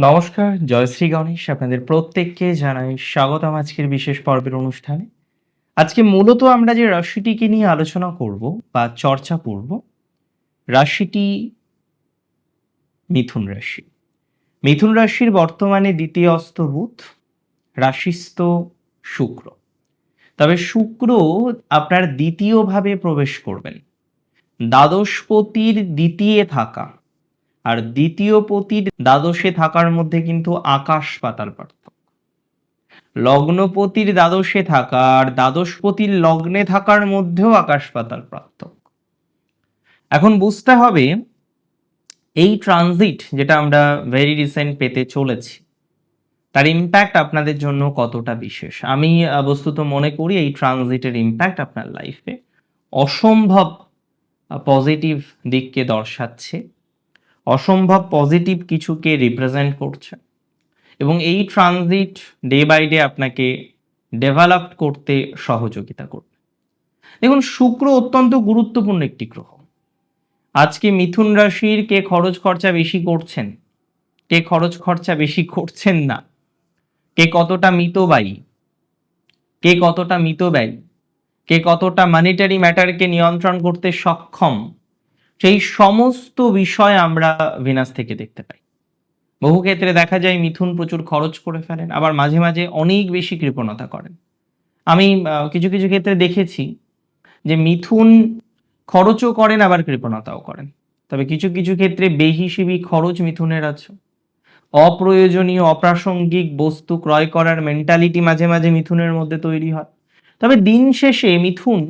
নমস্কার জয়শ্রী গণেশ আপনাদের প্রত্যেককে জানাই স্বাগতম আজকের বিশেষ পর্বের অনুষ্ঠানে। আজকে মূলত আমরা যে রাশিটিকে নিয়ে আলোচনা করব বা চর্চা করব রাশিটি মিথুন রাশি। মিথুন রাশির বর্তমানে দ্বিতীয় অস্ত বুধ, রাশিস্থ শুক্র। তবে শুক্র আপনার দ্বিতীয়ভাবে প্রবেশ করবেন। দ্বাদশপতির দ্বিতীয় থাকা আর দ্বিতীয় পতির দ্বাদশে থাকার মধ্যে কিন্তু আকাশ পাতাল পার্থক্য। লগ্নপতির দ্বাদশে থাকা আর দ্বাদশপতির লগ্নে থাকার মধ্যেও আকাশ পাতাল পার্থক্য। এখন বুঝতে হবে, এই ট্রানজিট যেটা আমরা ভেরি রিসেন্ট পেতে চলেছি, তার ইম্প্যাক্ট আপনাদের জন্য কতটা বিশেষ? আমি বস্তুত মনে করি এই ট্রানজিটের ইম্প্যাক্ট আপনার লাইফে অসম্ভব পজিটিভ দিককে দর্শাচ্ছে। অসম্ভব পজিটিভ কিছুকে রিপ্রেজেন্ট করছে। এবং এই ট্রানজিট ডে বাই ডে আপনাকে ডেভেলপ করতে সহযোগিতা করবে। দেখুন, শুক্র অত্যন্ত গুরুত্বপূর্ণ একটি গ্রহ। আজকে মিথুন রাশির কে খরচ খরচা বেশি করছেন, কে খরচ খরচা বেশি করছেন না, কে কতটা মিতব্যয়ী, কে কতটা মিতব্যয়ী, কে কতটা মানিটারি ম্যাটারকে নিয়ন্ত্রণ করতে সক্ষম সেই সমস্ত বিষয় আমরা ভিনাস থেকে দেখতে পাই। বহু ক্ষেত্রে দেখা যায় মিথুন প্রচুর খরচ করে ফেলেন, আবার মাঝে মাঝে অনেক বেশি কৃপণতা করেন। আমি কিছু কিছু ক্ষেত্রে দেখেছি যে মিথুন খরচও করেন, আবার কৃপণতাও করেন। তবে কিছু কিছু ক্ষেত্রে বেহিসেবি খরচ মিথুনের আছে। অপ্রয়োজনীয়, অপ্রাসঙ্গিক বস্তু ক্রয় করার মেন্টালিটি মাঝে মাঝে মিথুনের মধ্যে তৈরি হয়। তবে দিন শেষে মিথুন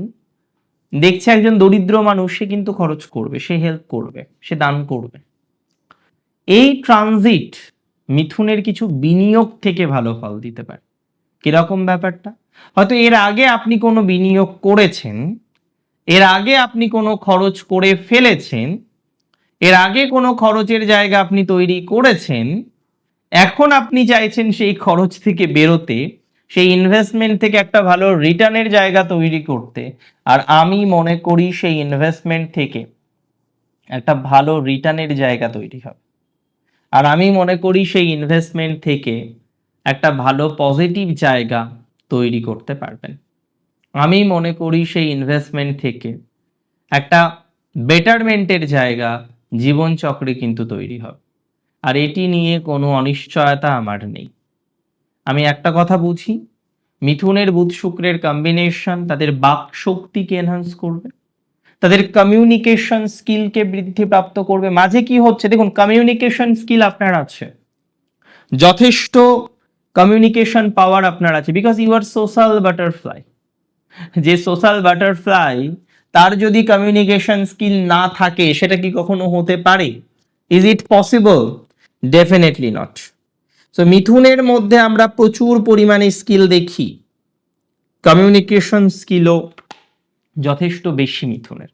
দেখছে একজন দরিদ্র মানুষ, সে কিন্তু খরচ করবে, সে হেল্প করবে, সে দান করবে। এই ট্রানজিট মিথুনের কিছু বিনিয়োগ থেকে ভালো ফল দিতে পারে। কীরকম ব্যাপারটা? হয়তো এর আগে আপনি কোনো বিনিয়োগ করেছেন, এর আগে আপনি কোনো খরচ করে ফেলেছেন, এর আগে কোনো খরচের জায়গা আপনি তৈরি করেছেন, এখন আপনি চাইছেন সেই খরচ থেকে বেরোতে সেই ইনভেস্টমেন্ট থেকে একটা ভালো রিটার্নের জায়গা তৈরি করতে। আর আমি মনে করি সেই ইনভেস্টমেন্ট থেকে একটা ভালো রিটার্নের জায়গা তৈরি হবে। আর আমি মনে করি সেই ইনভেস্টমেন্ট থেকে একটা ভালো পজিটিভ জায়গা তৈরি করতে পারবেন। আমি মনে করি সেই ইনভেস্টমেন্ট থেকে একটা বেটারমেন্টের জায়গা জীবনচক্রে কিন্তু তৈরি হবে। আর এটি নিয়ে কোনো অনিশ্চয়তা আমার নেই। আমি একটা কথা বুঝি, মিথুনের বুধ শুক্রের কম্বিনেশন তাদের বাক শক্তিকে এনহান্স করবে, তাদের কমিউনিকেশন স্কিলকে বৃদ্ধি প্রাপ্ত করবে। মাঝে কি হচ্ছে? দেখুন কমিউনিকেশন স্কিল আপনার আছে, যথেষ্ট কমিউনিকেশন পাওয়ার আপনার আছে because you are social butterfly যে সোশ্যাল বাটারফ্লাই তার যদি কমিউনিকেশন স্কিল না থাকে, সেটা কি কখনো হতে পারে? Is it possible definitely not so মিথুনের মধ্যে আমরা প্রচুর পরিমাণে স্কিল দেখি। কমিউনিকেশন স্কিলও যথেষ্ট বেশি মিথুনের।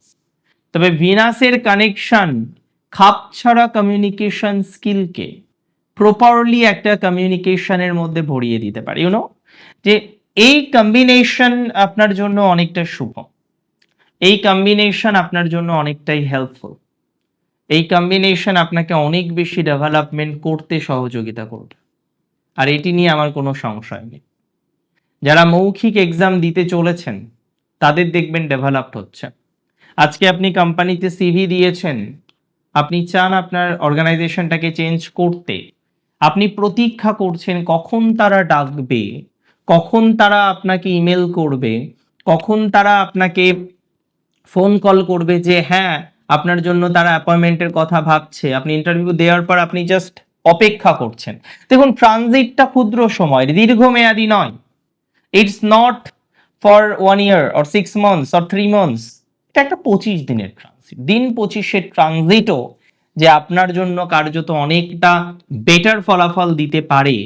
তবে ভিনাসের কানেকশন খাপ ছাড়া কমিউনিকেশন স্কিলকে প্রপারলি একটা কমিউনিকেশনের মধ্যে ভরিয়ে দিতে পারে। ইউনো যে এই কম্বিনেশন আপনার জন্য অনেকটা শুভ। এই কম্বিনেশন আপনার জন্য অনেকটাই হেল্পফুল এই কম্বিনেশন আপনাকে অনেক বেশি ডেভেলপমেন্ট করতে সহযোগিতা করবে। আর এটি নিয়ে আমার কোনো সংশয় নেই। যারা মৌখিক এক্সাম দিতে চলেছেন, তাদের দেখবেন ডেভেলপড হচ্ছে। আজকে আপনি কোম্পানিতে সিভি দিয়েছেন, আপনি চান আপনার অর্গানাইজেশনটাকে চেঞ্জ করতে। আপনি প্রতীক্ষা করছেন কখন তারা ডাকবে, কখন তারা আপনাকে ইমেল করবে, কখন তারা আপনাকে ফোন কল করবে যে হ্যাঁ আপনার জন্য তারা অ্যাপয়েন্টমেন্টের কথা ভাবছে। আপনি ইন্টারভিউ দেওয়ার পর আপনি জাস্ট অপেক্ষা করছেন। দেখুন ট্রানজিটটা ক্ষুদ্র সময়, দীর্ঘমেয়াদী নয়। It's not for one year or six months or three months এটা একটা পঁচিশ দিনের ট্রানজিট দিন পঁচিশের ট্রানজিটও যে আপনার জন্য কার্যত অনেকটা বেটার ফলাফল দিতে পারে,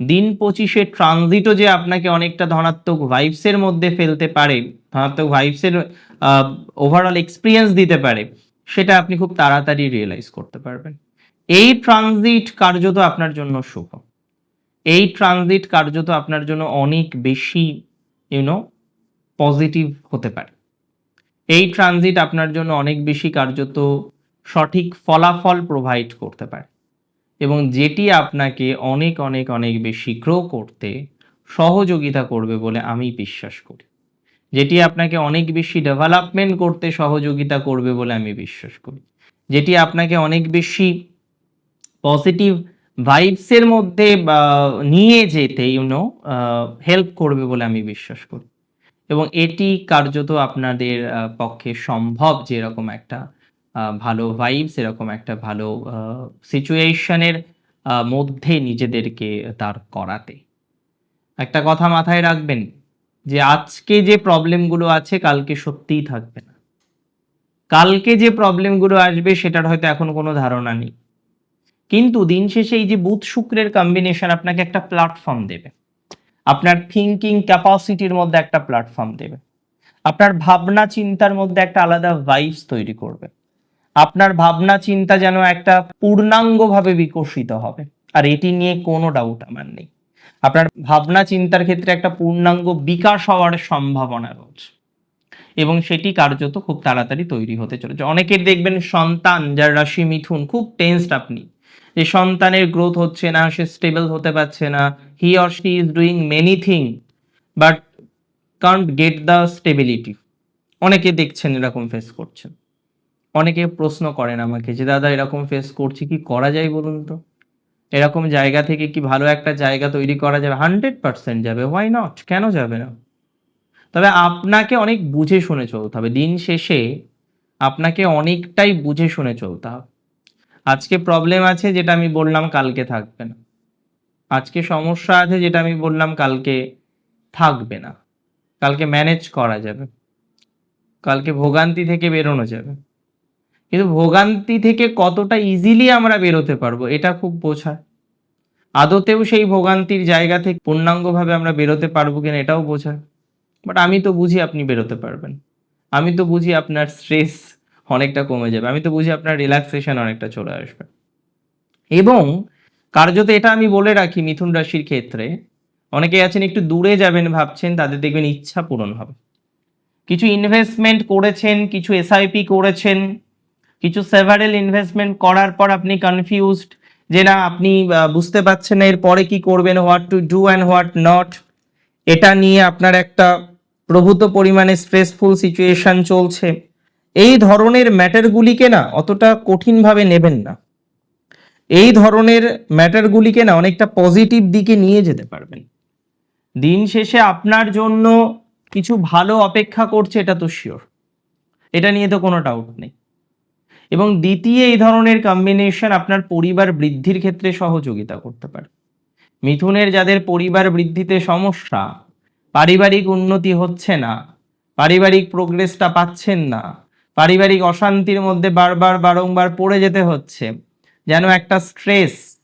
দিন পঁচিশে ট্রানজিটও যে আপনাকে অনেকটা ধনাত্মক ভাইবসের মধ্যে ফেলতে পারে, ধনাত্মক ভাইবসের ওভারঅল এক্সপিরিয়েন্স দিতে পারে, সেটা আপনি খুব তাড়াতাড়ি রিয়েলাইজ করতে পারবেন। এই ট্রানজিট কার্যত আপনার জন্য শুভ। এই ট্রানজিট কার্যত আপনার জন্য অনেক বেশি ইউনো পজিটিভ হতে পারে। এই ট্রানজিট আপনার জন্য অনেক বেশি কার্যত সঠিক ফলাফল প্রোভাইড করতে পারে। এবং যেটি আপনাকে অনেক অনেক অনেক বেশি গ্রো করতে সহযোগিতা করবে বলে আমি বিশ্বাস করি। যেটি আপনাকে অনেক বেশি ডেভেলপমেন্ট করতে সহযোগিতা করবে বলে আমি বিশ্বাস করি। যেটি আপনাকে অনেক বেশি পজিটিভ ভাইবসের মধ্যে নিয়ে যেতে ইউনো হেল্প করবে বলে আমি বিশ্বাস করি। এবং এটি কার্যত আপনাদের পক্ষে সম্ভব যে এরকম একটা ভালো ভাইবস এরকম একটা ভালো সিচুয়েশনের মধ্যে নিজেদেরকে তার করাতে। একটা কথা মাথায় রাখবেন, যে আজকে যে প্রবলেমগুলো আছে, কালকে সত্যিই থাকবে না। কালকে যে প্রবলেমগুলো আসবে, সেটার হয়তো এখন কোনো ধারণা নেই। কিন্তু দিন শেষে এই যে বুধ শুক্রের কম্বিনেশন আপনাকে একটা প্ল্যাটফর্ম দেবে। আপনার থিঙ্কিং ক্যাপাসিটির মধ্যে একটা প্ল্যাটফর্ম দেবে। আপনার ভাবনা চিন্তার মধ্যে একটা আলাদা ভাইবস তৈরি করবে। আপনার ভাবনা চিন্তা যেন একটা পূর্ণাঙ্গভাবে বিকশিত হবে। আর এটি নিয়ে কোনো ডাউট আমার নেই। আপনার ভাবনা চিন্তার ক্ষেত্রে একটা পূর্ণাঙ্গ বিকাশ হওয়ার সম্ভাবনা রয়েছে। এবং সেটি কার্যত খুব তাড়াতাড়ি তৈরি হতে চলেছে। অনেকের দেখবেন সন্তান, যার রাশি মিথুন, খুব টেন্সড আপনি। যে সন্তানের গ্রোথ হচ্ছে না, সে স্টেবল হতে পারছে না। He or she is doing many thing but can't get the stability অনেকে দেখছেন এরকম ফেস করছেন। অনেকে প্রশ্ন করেন আমাকে যে, দাদা, এরকম ফেস করছি কি করা যায় বলুন তো? এরকম জায়গা থেকে কি ভালো একটা জায়গা তৈরি করা যাবে? হান্ড্রেড পার্সেন্ট যাবে। হোয়াই নট কেন যাবে না? তবে আপনাকে অনেক বুঝে শুনে চলতে হবে। দিন শেষে আপনাকে অনেকটাই বুঝে শুনে চলতে হবে। আজকে প্রবলেম আছে যেটা আমি বললাম কালকে থাকবে না। আজকে সমস্যা আছে যেটা আমি বললাম কালকে থাকবে না। কালকে ম্যানেজ করা যাবে। কালকে ভোগান্তি থেকে বেরোনো যাবে। কিন্তু ভোগান্তি থেকে কতটা ইজিলি আমরা বেরোতে পারব, এটা খুব বোঝায় আদতেও সেই ভোগান্তির জায়গা থেকে পূর্ণাঙ্গভাবে আমরা বেরোতে পারব কিনা এটাও বোঝায় বাট আমি তো বুঝি আপনি বেরোতে পারবেন। আমি তো বুঝি আপনার স্ট্রেস অনেকটা কমে যাবে। আমি তো বুঝি আপনার রিল্যাক্সেশন অনেকটা চলে আসবে। এবং কার্যত এটা আমি বলে রাখি মিথুন রাশির ক্ষেত্রে অনেকে আছেন একটু দূরে যাবেন ভাবছেন, তাদের দেখবেন ইচ্ছা পূরণ হবে। কিছু ইনভেস্টমেন্ট করেছেন, কিছু এসআইপি করেছেন, কিছু সেভারেল ইনভেস্টমেন্ট করার পর আপনি কনফিউজড যে না, আপনি বুঝতে পারছেন না এর পরে কি করবেন what to do and what not এটা নিয়ে আপনার একটা প্রভূত পরিমাণে স্ট্রেসফুল সিচুয়েশন চলছে। এই ধরনের ম্যাটারগুলিকে না অতটা কঠিনভাবে নেবেন না। এই ধরনের ম্যাটারগুলিকে না অনেকটা পজিটিভ দিকে নিয়ে যেতে পারবেন। দিন শেষে আপনার জন্য কিছু ভালো অপেক্ষা করছে এটা তো শিওর এটা নিয়ে তো কোনো ডাউট নেই। এবং দ্বিতীয়, এই ধরনের কম্বিনেশন আপনার পরিবার বৃদ্ধির ক্ষেত্রে সহযোগিতা করতে পারে। মিথুনের যাদের পরিবার বৃদ্ধিতে সমস্যা, পারিবারিক উন্নতি হচ্ছে না, পারিবারিক প্রোগ্রেসটা পাচ্ছেন না পারিবারিক অশান্তির মধ্যে বারবার বারংবার পড়ে যেতে হচ্ছে। যেন একটা স্ট্রেস।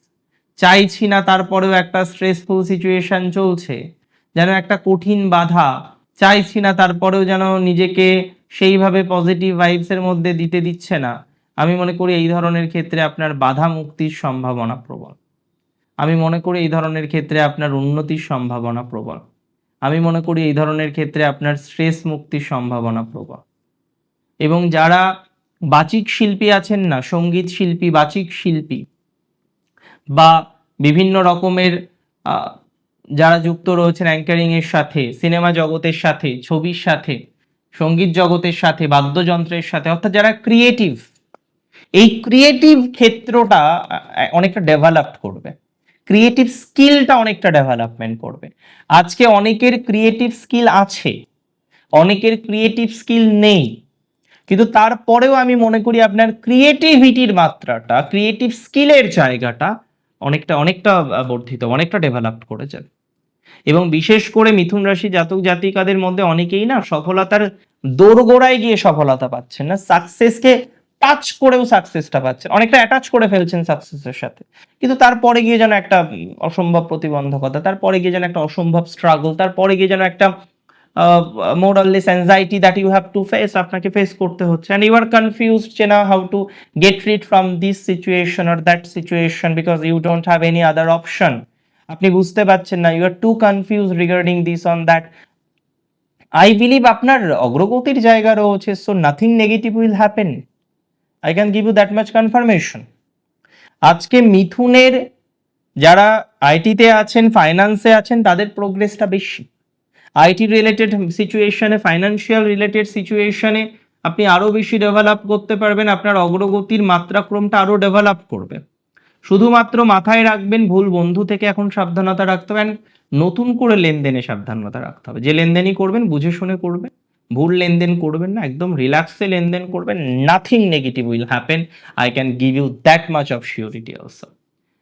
চাইছি না তারপরেও একটা স্ট্রেসফুল সিচুয়েশন চলছে। যেন একটা কঠিন বাধা। চাইছি না তারপরেও যেন নিজেকে সেইভাবে পজিটিভ ভাইবসের মধ্যে দিতে দিচ্ছে না। আমি মনে করি এই ধরনের ক্ষেত্রে আপনার বাধা মুক্তির সম্ভাবনা প্রবল। আমি মনে করি এই ধরনের ক্ষেত্রে আপনার উন্নতির সম্ভাবনা প্রবল। আমি মনে করি এই ধরনের ক্ষেত্রে আপনার স্ট্রেস মুক্তির সম্ভাবনা প্রবল। এবং যারা বাচিক শিল্পী আছেন না, সংগীত শিল্পী, বাচিক শিল্পী, বা বিভিন্ন রকমের যারা যুক্ত রয়েছেন অ্যাঙ্কারিং এর সাথে সিনেমা জগতের সাথে, ছবির সাথে, সংগীত জগতের সাথে, বাদ্যযন্ত্রের সাথে, অর্থাৎ যারা ক্রিয়েটিভ এই ক্রিয়েটিভ ক্ষেত্রটা অনেকটা ডেভেলপ করবে। ক্রিয়েটিভ স্কিলটা অনেকটা ডেভেলপমেন্ট করবে। আজকে অনেকের ক্রিয়েটিভ স্কিল আছে, অনেকের ক্রিয়েটিভ স্কিল নেই। কিন্তু তারপরেও আমি মনে করি আপনার ক্রিয়েটিভিটির মাত্রাটা ক্রিয়েটিভ স্কিলের জায়গাটা অনেকটা অনেকটা বর্ধিত, অনেকটা ডেভেলপ করে যাবে এবং বিশেষ করে মিথুন রাশি জাতক জাতিকাদের মধ্যে অনেকেই না সফলতার দোরগোড়ায় গিয়ে সফলতা পাচ্ছেন না সাকসেসকে টাচ করেও সাকসেসটা পাচ্ছেন, অনেকটা অ্যাটাচ করে ফেলছেন সাকসেসের সাথে। কিন্তু তারপরে গিয়ে যেন একটা অসম্ভব প্রতিবন্ধকতা, তারপরে গিয়ে যেন একটা অসম্ভব স্ট্রাগল তারপরে গিয়ে যেন একটা moralless anxiety that you have to face আপনাকে ফেস করতে হচ্ছে। অ্যান্ড ইউ আর কনফিউজড যে না how to get rid from this situation or that situation because you don't have any other option আপনি বুঝতে পারছেন না you are too confuse regarding this on that I believe আপনার অগ্রগতির জায়গা রয়েছে so nothing negative will happen I can give you that much confirmation আজকে মিথুনের যারা আইটিতে আছেন ফাইন্যান্সে আছেন, তাদের প্রোগ্রেসটা বেশি। আইটি রিলেটেড সিচুয়েশনে ফাইন্যান্সিয়াল রিলেটেড সিচুয়েশনে আপনি আরও বেশি ডেভেলপ করতে পারবেন, আপনার অগ্রগতির মাত্রাক্রমটা আরও ডেভেলপ করবে। শুধুমাত্র মাথায় রাখবেন, ভুল বন্ধু থেকে এখন সাবধানতা রাখতে হবে নতুন করে লেনদেনে সাবধানতা রাখতে হবে। যে লেনদেনই করবেন, বুঝে শুনে করবেন, ভুল লেনদেন করবেন না, একদম রিল্যাক্সে লেনদেন করবেন nothing negative will happen I can give you that much of surety also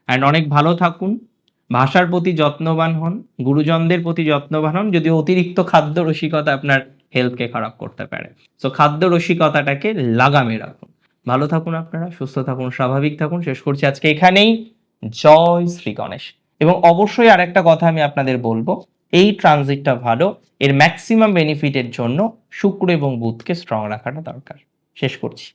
and অনেক ভালো থাকুন ভাষার প্রতি যত্নবান হন, গুরুজনদের প্রতি যত্নবান হন যদি অতিরিক্ত খাদ্য রসিকতা আপনার হেলথকে খারাপ করতে পারে। সো খাদ্য রসিকতাটাকে লাগামে রাখুন। ভালো থাকুন আপনারা, সুস্থ থাকুন, স্বাভাবিক থাকুন। শেষ করছি আজকে এখানেই। জয় শ্রী গণেশ। এবং অবশ্যই আরেকটা কথা আমি আপনাদের বলব, এই ট্রানজিটটা ভালো, এর ম্যাক্সিমাম বেনিফিটের জন্য শুক্র এবং বুধকে স্ট্রং রাখাটা দরকার। শেষ করছি।